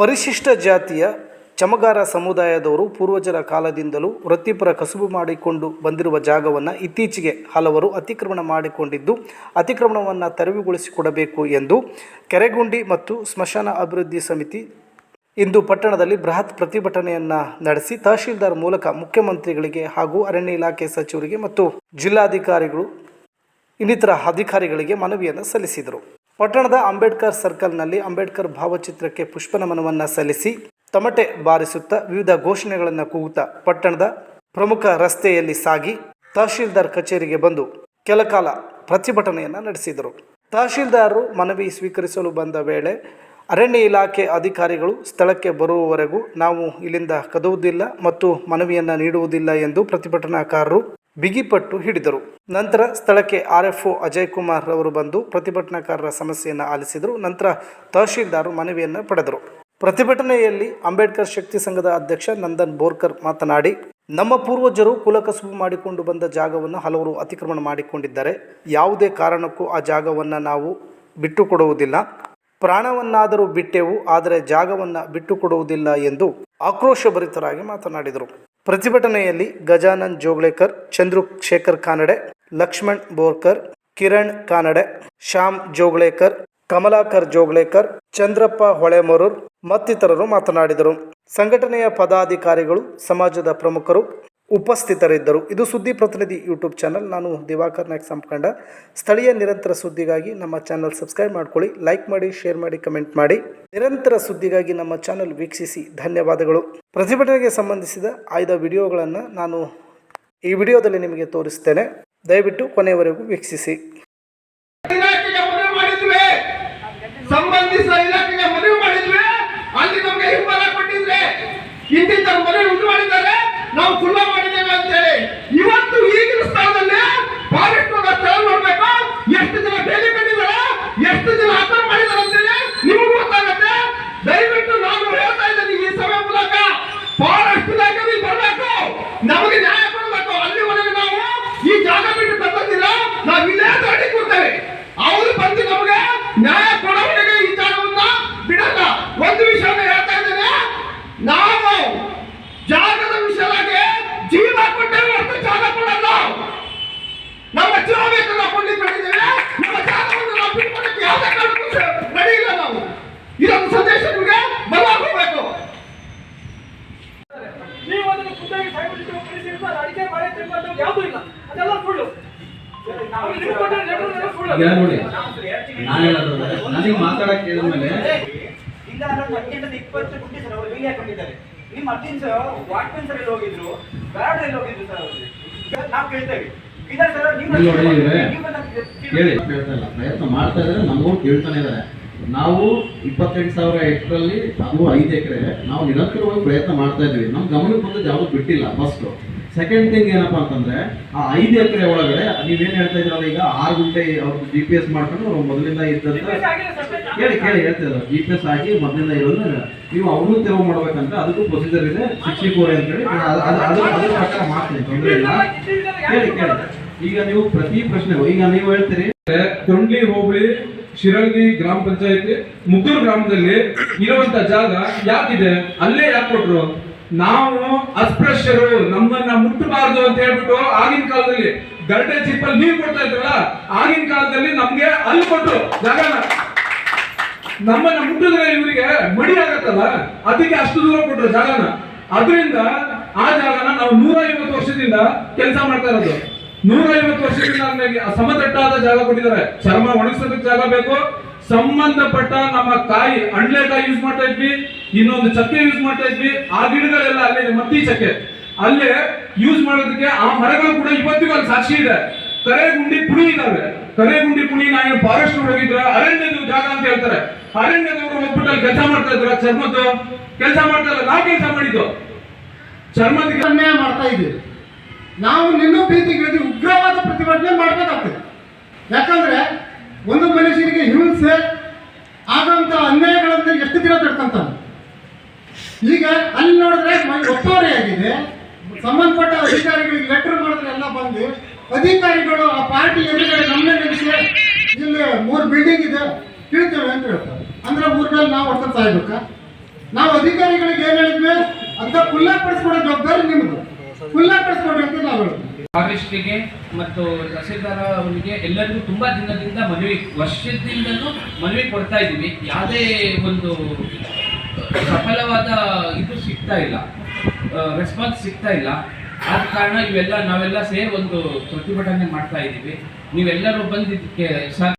ಪರಿಶಿಷ್ಟ ಜಾತಿಯ ಚಮಗಾರ ಸಮುದಾಯದವರು ಪೂರ್ವಜರ ಕಾಲದಿಂದಲೂ ವೃತ್ತಿಪರ ಕಸುಬು ಮಾಡಿಕೊಂಡು ಬಂದಿರುವ ಜಾಗವನ್ನು ಇತ್ತೀಚೆಗೆ ಹಲವರು ಅತಿಕ್ರಮಣ ಮಾಡಿಕೊಂಡಿದ್ದು, ಅತಿಕ್ರಮಣವನ್ನು ತೆರವುಗೊಳಿಸಿಕೊಡಬೇಕು ಎಂದು ಕೆರೆಗುಂಡಿ ಮತ್ತು ಸ್ಮಶಾನ ಅಭಿವೃದ್ಧಿ ಸಮಿತಿ ಇಂದು ಪಟ್ಟಣದಲ್ಲಿ ಬೃಹತ್ ಪ್ರತಿಭಟನೆಯನ್ನ ನಡೆಸಿ ತಹಶೀಲ್ದಾರ್ ಮೂಲಕ ಮುಖ್ಯಮಂತ್ರಿಗಳಿಗೆ ಹಾಗೂ ಅರಣ್ಯ ಇಲಾಖೆ ಸಚಿವರಿಗೆ ಮತ್ತು ಜಿಲ್ಲಾಧಿಕಾರಿಗಳು ಇನ್ನಿತರ ಅಧಿಕಾರಿಗಳಿಗೆ ಮನವಿಯನ್ನು ಸಲ್ಲಿಸಿದರು. ಪಟ್ಟಣದ ಅಂಬೇಡ್ಕರ್ ಸರ್ಕಲ್ನಲ್ಲಿ ಅಂಬೇಡ್ಕರ್ ಭಾವಚಿತ್ರಕ್ಕೆ ಪುಷ್ಪನಮನವನ್ನು ಸಲ್ಲಿಸಿ ತಮಟೆ ಬಾರಿಸುತ್ತಾ ವಿವಿಧ ಘೋಷಣೆಗಳನ್ನು ಕೂಗುತ್ತಾ ಪಟ್ಟಣದ ಪ್ರಮುಖ ರಸ್ತೆಯಲ್ಲಿ ಸಾಗಿ ತಹಶೀಲ್ದಾರ್ ಕಚೇರಿಗೆ ಬಂದು ಕೆಲಕಾಲ ಪ್ರತಿಭಟನೆಯನ್ನು ನಡೆಸಿದರು. ತಹಶೀಲ್ದಾರರು ಮನವಿ ಸ್ವೀಕರಿಸಲು ಬಂದ ವೇಳೆ ಅರಣ್ಯ ಇಲಾಖೆ ಅಧಿಕಾರಿಗಳು ಸ್ಥಳಕ್ಕೆ ಬರುವವರೆಗೂ ನಾವು ಇಲ್ಲಿಂದ ಕದುವುದಿಲ್ಲ ಮತ್ತು ಮನವಿಯನ್ನು ನೀಡುವುದಿಲ್ಲ ಎಂದು ಪ್ರತಿಭಟನಾಕಾರರು ಬಿಗಿಪಟ್ಟು ಹಿಡಿದರು. ನಂತರ ಸ್ಥಳಕ್ಕೆ R F O Ajay Kumar ಅವರು ಬಂದು ಪ್ರತಿಭಟನಾಕಾರರ ಸಮಸ್ಯೆಯನ್ನು ಆಲಿಸಿದರು. ನಂತರ ತಹಶೀಲ್ದಾರ್ ಮನವಿಯನ್ನು ಪಡೆದರು. ಪ್ರತಿಭಟನೆಯಲ್ಲಿ ಅಂಬೇಡ್ಕರ್ ಶಕ್ತಿ ಸಂಘದ ಅಧ್ಯಕ್ಷ ನಂದನ್ ಬೋರ್ಕರ್ ಮಾತನಾಡಿ, ನಮ್ಮ ಪೂರ್ವಜರು ಕುಲಕಸುಬು ಮಾಡಿಕೊಂಡು ಬಂದ ಜಾಗವನ್ನು ಹಲವರು ಅತಿಕ್ರಮಣ ಮಾಡಿಕೊಂಡಿದ್ದಾರೆ. ಯಾವುದೇ ಕಾರಣಕ್ಕೂ ಆ ಜಾಗವನ್ನು ನಾವು ಬಿಟ್ಟುಕೊಡುವುದಿಲ್ಲ. ಪ್ರಾಣವನ್ನಾದರೂ ಬಿಟ್ಟೆವು, ಆದರೆ ಜಾಗವನ್ನು ಬಿಟ್ಟುಕೊಡುವುದಿಲ್ಲ ಎಂದು ಆಕ್ರೋಶಭರಿತರಾಗಿ ಮಾತನಾಡಿದರು. ಪ್ರತಿಭಟನೆಯಲ್ಲಿ ಗಜಾನಂದ್ ಜೋಗ್ಳೇಕರ್ ಚಂದ್ರು ಶೇಖರ್ ಕಾನಡೆ ಲಕ್ಷ್ಮಣ್ ಬೋರ್ಕರ್, ಕಿರಣ್ ಕಾನಡೆ, ಶ್ಯಾಮ್ ಜೋಗ್ಳೇಕರ್ ಕಮಲಾಕರ್ ಜೋಗ್ಳೇಕರ್ ಚಂದ್ರಪ್ಪ ಹೊಳೆಮರೂರ್ ಮತ್ತಿತರರು ಮಾತನಾಡಿದರು. ಸಂಘಟನೆಯ ಪದಾಧಿಕಾರಿಗಳು, ಸಮಾಜದ ಪ್ರಮುಖರು ಉಪಸ್ಥಿತರಿದ್ದರು. ಇದು ಸುದ್ದಿ ಪ್ರತಿನಿಧಿ ಯೂಟ್ಯೂಬ್ ಚಾನಲ್. ನಾನು ದಿವಾಕರ್ ನಾಯ್ಕ್ ಸಂಪಕಂಡ ಸ್ಥಳೀಯ ನಿರಂತರ ಸುದ್ದಿಗಾಗಿ ನಮ್ಮ ಚಾನಲ್ ಸಬ್ಸ್ಕ್ರೈಬ್ ಮಾಡ್ಕೊಳ್ಳಿ. ಲೈಕ್ ಮಾಡಿ, ಶೇರ್ ಮಾಡಿ, ಕಮೆಂಟ್ ಮಾಡಿ. ನಿರಂತರ ಸುದ್ದಿಗಾಗಿ ನಮ್ಮ ಚಾನಲ್ ವೀಕ್ಷಿಸಿ. ಧನ್ಯವಾದಗಳು. ಪ್ರತಿಭಟನೆಗೆ ಸಂಬಂಧಿಸಿದ ಆಯ್ದ ವಿಡಿಯೋಗಳನ್ನು ನಾನು ಈ ವಿಡಿಯೋದಲ್ಲಿ ನಿಮಗೆ ತೋರಿಸ್ತೇನೆ. ದಯವಿಟ್ಟು ಕೊನೆಯವರೆಗೂ ವೀಕ್ಷಿಸಿ. ಸಂಬಂಧಿಸಿದ ಇಲಾಖೆಗೆ ಮನವಿ ಮಾಡಿದ್ವಿ ಅಲ್ಲಿ ನಮಗೆ ಹಿಂಬಲ ಕೊಟ್ಟಿದ್ರೆ ಇಂತಿಂತ ಮನವಿ ಉಂಟು ಮಾಡಿದ್ದಾರೆ, ನಾವು ಖುಲ್ಲ ಮಾಡಿದ್ದೇವೆ ಅಂತ ಹೇಳಿ ಇವತ್ತು ಈಗಿನ ಸ್ಥಳದಲ್ಲಿ ಫಾರೆಸ್ಟ್ ಸ್ಥಳ ನೋಡ್ಬೇಕು ಎಷ್ಟು ಜನ ಬೇಲಿ ಕಟ್ಟಿದ್ದಾರೆ ಎಷ್ಟು ಜನ ಆಕ್ರಮ ಮಾಡಿದ್ದಾರೆ ಅಂತೇಳಿ ನಿಮಗೂ ಗೊತ್ತಾಗತ್ತೆ ದಯವಿಟ್ಟು ನಾನು ಹೇಳ್ತಾ ಇದ್ದೀನಿ ಈ ಸಭೆ ಮೂಲಕ ಫಾರೆಸ್ಟ್ ಇಲಾಖೆ ಬರಬೇಕು ನಮಗೆ ನ್ಯಾಯ ಕೊಡಬೇಕು ಅಲ್ಲಿವರೆಗೆ ನಾವು ಈ ಜಾಗ ಬಿಟ್ಟು ತಪ್ಪದಿಲ್ಲ ನಾವು ಇಲ್ಲೇ ದಾಟಿ ಕೊಡ್ತೇವೆ ಅವರು ಬಂದು ನಮಗೆ ನ್ಯಾಯ ಕೊಡೋವರೆಗೆ ಈ ಜಾಗವನ್ನ ಬಿಡಲ್ಲ. ಒಂದು ವಿಷಯನ ಹೇಳ್ತಾ ಇದ್ದೇನೆ. ನಾವು ಜಾಗದ ವಿಷಯವಾಗಿ ಜೀವ ಕೊಟ್ಟೇವೆ ಹೊರತು ಜಾಗ ಕೊಡಲ್ಲ. ನಮ್ಮ ಜೀವಬೇಕು ನಾವು ಕೊಂಡಿ ಮಾಡಿದ್ದೇವೆ ನಮ್ಮ ಜಾಗವನ್ನು ನಾವು ಬಿಟ್ಕೊಡಕ್ಕೆ ಯಾವುದೇ ಕಾರಣಕ್ಕೂ ನಡೆಯಿಲ್ಲ ನಾವು. ಇದೊಂದು ಸಂದೇಶ ನಿಮಗೆ ಬದಲಾಗಬೇಕು ನೀವು ಅದನ್ನು ಖುದ್ದಾಗಿ ಸಾಯ್ಬಿಟ್ಟು ಪರಿಸ್ಥಿತಿ ಅಡಿಕೆ ಯಾವುದೂ ಇಲ್ಲ. ಅದೆಲ್ಲ ಸುಳ್ಳು ಅವ್ರು ನಿಮ್ಗೆ ಕೊಟ್ಟಿರೋ ಲೆಟರ್ನೆಲ್ಲ ಸುಳ್ಳು ನೋಡಿ. ನಾನು ಹೇಳೋದು ನನಗೆ ಮಾತಾಡಕ್ಕೆ ಹೇಳಿದ್ಮೇಲೆ ಇಲ್ಲ ಅನ್ನೋದು ಹದಿನೆಂಟು ಇಪ್ಪತ್ತು ಕೊಟ್ಟಿ ಸರ್ ಅವರು ವೀಡಿಯೋ ಕೊಟ್ಟಿದ್ದಾರೆ ನಿಮ್ಮ ಅರ್ಜಿನ್ ಸರ್ ವಾಟ್ಮನ್ ಸರ್ ಎಲ್ಲಿ ಹೋಗಿದ್ರು? ಗಾರ್ಡ್ ಎಲ್ಲಿ ಹೋಗಿದ್ರು ಸರ್ ಅವರು? ನಾವು ಕೇಳ್ತೇವೆ. ಇದ್ದಾರೆ ಸರ್ ನೀವು ಇಲ್ಲಿ ನೋಡಿ ಇವ್ರೆ. ನೀವು ನಮ್ಗೆ ಕೇಳಿ ಹೇಳ್ತಾ ಇಲ್ಲ. ಪ್ರಯತ್ನ ಮಾಡ್ತಾ ಇದ್ದಾರೆ ನಮಗೂ ಕೇಳ್ತಾನೆ ಇದ್ದಾರೆ. ನಾವು ಇಪ್ಪತ್ತೆಂಟು ಸಾವಿರ ಎಕರಲ್ಲಿ ಅದು ಐದು ಎಕರೆ ನಾವು ನಿರಂತರವಾಗಿ ಪ್ರಯತ್ನ ಮಾಡ್ತಾ ಇದ್ವಿ ನಮ್ಮ ಗಮನಕ್ಕೆ ಬಂದದ್ದು ಯಾವುದು ಬಿಟ್ಟಿಲ್ಲ ಫಸ್ಟ್ ಸೆಕೆಂಡ್ ಥಿಂಗ್ ಏನಪ್ಪಾ ಅಂತಂದ್ರೆ ಆ ಐದು ಎಕರೆ ಒಳಗಡೆ ನೀವೇನ್ ಹೇಳ್ತಾ ಇದ್ರಲ್ಲ ಈಗ ಆರು ಗಂಟೆ ಅವ್ರು ಜಿ ಪಿ ಎಸ್ ಮಾಡ್ಕೊಂಡು ಅವ್ರು ಮೊದಲಿಂದ ಇದ್ದಂತ. ಕೇಳಿ ಕೇಳಿ ಹೇಳ್ತಿದ್ರು ಜಿ ಪಿ ಎಸ್ ಹಾಕಿ ಮೊದಲಿಂದ ಇರೋದು ನೀವು ಅವನು ತೆರವು ಮಾಡ್ಬೇಕಂತ ಅದಕ್ಕೂ ಪ್ರೊಸೀಜರ್ ಇದೆ ಸಿಕ್ಸ್ಟಿ ಫೋರ್ ಅಂತ ಹೇಳಿ. ಅದ್ರ ಪ್ರಕಾರ ಮಾಡ್ತೀನಿ ತೊಂದರೆ ಇಲ್ಲ. ಕೇಳಿ ಕೇಳಿ. ಈಗ ನೀವು ಪ್ರತಿ ಪ್ರಶ್ನೆ ಈಗ ನೀವು ಹೇಳ್ತೀರಿ ಕೊಂಡ್ಲಿ ಹೋಬಳಿ ಶಿರಳ್ಗಿ ಗ್ರಾಮ ಪಂಚಾಯತಿ ಮುಕ್ಕೂರು ಗ್ರಾಮದಲ್ಲಿ ಇರುವಂತ ಜಾಗ ಯಾಕಿದೆ? ಅಲ್ಲೇ ಯಾಕೆ ಕೊಟ್ರು? ನಾವು ಅಸ್ಪೃಶ್ಯರು, ನಮ್ಮನ್ನ ಮುಟ್ಟಬಾರದು ಅಂತ ಹೇಳ್ಬಿಟ್ಟು ಆಗಿನ ಕಾಲದಲ್ಲಿ ಗರ್ಡೆ ಚಿಪ್ಪಲ್ಲಿ ನೀರು ಕೊಡ್ತಾ ಇದ್ರಲ್ಲ, ಆಗಿನ ಕಾಲದಲ್ಲಿ ನಮ್ಗೆ ಅಲ್ಲಿ ಕೊಟ್ಟು ಜಾಗನ ನಮ್ಮನ್ನ ಮುಟ್ಟಿದ್ರೆ ಇವರಿಗೆ ಮಡಿ ಆಗತ್ತಲ್ಲ? ಅದಕ್ಕೆ ಅಷ್ಟು ದೂರ ಕೊಟ್ರು ಜಾಗನ ಅದರಿಂದ ಆ ಜಾಗನ ನಾವು ನೂರ ಐವತ್ತು ವರ್ಷದಿಂದ ಕೆಲಸ ಮಾಡ್ತಾ ಇರೋದು. ನೂರ ಐವತ್ತು ವರ್ಷದಿಂದ ಸಮತಟ್ಟಾದ ಜಾಗ ಕೊಟ್ಟಿದ್ದಾರೆ. ಚರ್ಮ ಒಣಗಿಸೋದಕ್ಕೆ ಜಾಗ ಬೇಕು ಸಂಬಂಧಪಟ್ಟ ನಮ್ಮ ಕಾಯಿ ಅಂಡ್ಲೆಕಾಯಿ ಯೂಸ್ ಮಾಡ್ತಾ ಇದ್ವಿ, ಇನ್ನೊಂದು ಚಕ್ಕೆ ಯೂಸ್ ಮಾಡ್ತಾ ಇದ್ವಿ. ಆ ಗಿಡಗಳೆಲ್ಲ ಅಲ್ಲಿ ಮತ್ತಿ ಚಕ್ಕೆ. ಅಲ್ಲೇ ಯೂಸ್ ಮಾಡೋದಕ್ಕೆ ಆ ಮರಗಳು ಕೂಡ ಇವತ್ತಿಗೂ ಅಲ್ಲಿ ಸಾಕ್ಷಿ ಇದೆ. ಕರೆಗುಂಡಿ ಪುಡಿ ಇದಾವೆ ಕರೆಗುಂಡಿ ಪುಡಿ ನಾನು ಫಾರೆಸ್ಟ್ ಹೋಗಿದ್ರೆ ಅರಣ್ಯದ ಜಾಗ ಅಂತ ಹೇಳ್ತಾರೆ. ಅರಣ್ಯದವರು ಹೋಗ್ಬಿಟ್ಟು ಅಲ್ಲಿ ಕೆಲಸ ಮಾಡ್ತಾ ಇದ್ರ ಚರ್ಮದ್ದು. ಕೆಲಸ ಮಾಡ್ತಾ ಇಲ್ಲ ನಾವು ಕೆಲಸ ಮಾಡಿದ್ದು. ಚರ್ಮದ ಅನ್ಯಾಯ ಮಾಡ್ತಾ ಇದ್ದೀವಿ. ನಾವು ನಿನ್ನೂ ಪ್ರೀತಿ ವಿರೋಧಿ ಉಗ್ರವಾದ ಪ್ರತಿಭಟನೆ ಮಾಡ್ಬೇಕಾಗ್ತದೆ. ಯಾಕಂದ್ರೆ ಒಂದು ಮನುಷ್ಯನಿಗೆ ಹಿಂಸೆ ಆಗಂತ ಅನ್ಯಾಯಗಳನ್ನು ಎಷ್ಟು ದಿನ ತಡ್ಕೊಂತಾನೆ? ಈಗ ಅಲ್ಲಿ ನೋಡಿದ್ರೆ ಒಪ್ಪಾರೆ ಆಗಿದೆ ಸಂಬಂಧಪಟ್ಟ ಅಧಿಕಾರಿಗಳಿಗೆ ಲೆಟರ್ ಮಾಡಿದ್ರೆ ಎಲ್ಲ ಬಂದು ಅಧಿಕಾರಿಗಳು ಆ ಪಾರ್ಟಿ ಎದುರುಗಡೆ ಗಮನ ನಿಲ್ಲಿಸಿ ಇಲ್ಲಿ ಮೂರು ಬಿಲ್ಡಿಂಗ್ ಇದೆ ಕೇಳ್ತೇವೆ ಅಂತ ಹೇಳ್ತಾರೆ. ಅಂದ್ರೆ ಊರಿನಲ್ಲಿ ನಾವು ಹೊಡ್ಕೊಂಡು ಸಾಯ್ಬೇಕಾ? ನಾವು ಅಧಿಕಾರಿಗಳಿಗೆ ಏನ್ ಹೇಳಿದ್ವಿ? ಅಂತ ಖುಲ್ಲಾಪಡಿಸ್ಕೊಡೋ ಜವಾಬ್ದಾರಿ ನಿಮ್ದು. ಖುಲ್ಲಾಪಡಿಸ್ಕೊಡ್ರಿ. ಪಡಿಸ್ಕೊಡ್ಬೇಕು ಫಾರೆಸ್ಟ್ಗೆ ಮತ್ತು ತಹಸೀಲ್ದಾರ್ ಅವರಿಗೆ ಎಲ್ಲರಿಗೂ ತುಂಬಾ ದಿನದಿಂದ ಮನವಿ, ವರ್ಷದಿಂದಲೂ ಮನವಿ ಕೊಡ್ತಾ ಇದ್ದೀವಿ. ಯಾವುದೇ ಒಂದು ಸಫಲವಾದ ಇದು ಸಿಗ್ತಾ ಇಲ್ಲ. ರೆಸ್ಪಾನ್ಸ್ ಸಿಗ್ತಾ ಇಲ್ಲ. ಆದ ಕಾರಣ ಇವೆಲ್ಲ ನಾವೆಲ್ಲ ಸೇರಿ ಒಂದು ಪ್ರತಿಭಟನೆ ಮಾಡ್ತಾ ಇದ್ದೀವಿ. ನೀವೆಲ್ಲರೂ ಬಂದಿದ್ದಕ್ಕೆ ಸರ್